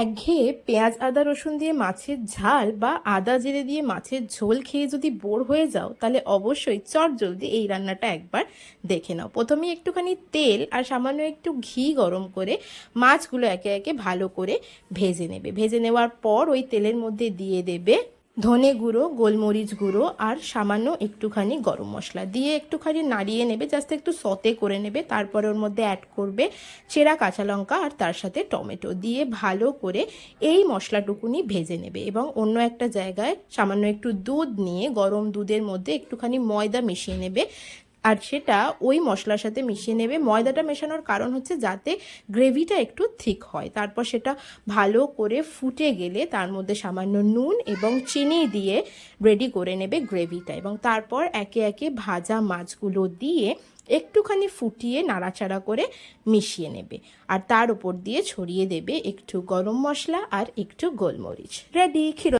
একঘেয়ে পেঁয়াজ, আদা, রসুন দিয়ে মাছের ঝাল বা আদা জিরে দিয়ে মাছের ঝোল খেয়ে যদি বোর হয়ে যাও, তাহলে অবশ্যই চট জলদি এই রান্নাটা একবার দেখে নাও। প্রথমে একটুখানি তেল আর সামান্য একটু ঘি গরম করে মাছগুলো একে একে ভালো করে ভেজে নেবে। ভেজে নেওয়ার পর ওই তেলের মধ্যে দিয়ে দেবে ধনে গুঁড়ো, গোলমরিচ গুঁড়ো আর সামান্য একটুখানি গরম মশলা দিয়ে একটুখানি নাড়িয়ে নেবে জাস্ট একটু সতে করে নেবে। তারপরে ওর মধ্যে অ্যাড করবে চেরা কাঁচা লঙ্কা আর তার সাথে টমেটো দিয়ে ভালো করে এই মশলাটুকুনি ভেজে নেবে এবং অন্য একটা জায়গায় সামান্য একটু দুধ নিয়ে গরম দুধের মধ্যে একটুখানি ময়দা মিশিয়ে নেবে। আর সেটা ওই মশলার সাথে মিশিয়ে নেবে। ময়দাটা মেশানোর কারণ হচ্ছে যাতে গ্রেভিটা একটু থিক হয়। তারপর সেটা ভালো করে ফুটে গেলে তার মধ্যে সামান্য নুন এবং চিনি দিয়ে রেডি করে নেবে গ্রেভিটা এবং তারপর একে একে ভাজা মাছগুলো দিয়ে একটুখানি ফুটিয়ে নাড়াচাড়া করে মিশিয়ে নেবে। আর তার উপর দিয়ে ছড়িয়ে দেবে একটু গরম মশলা আর একটু গোলমরিচ। রেডি ক্ষীর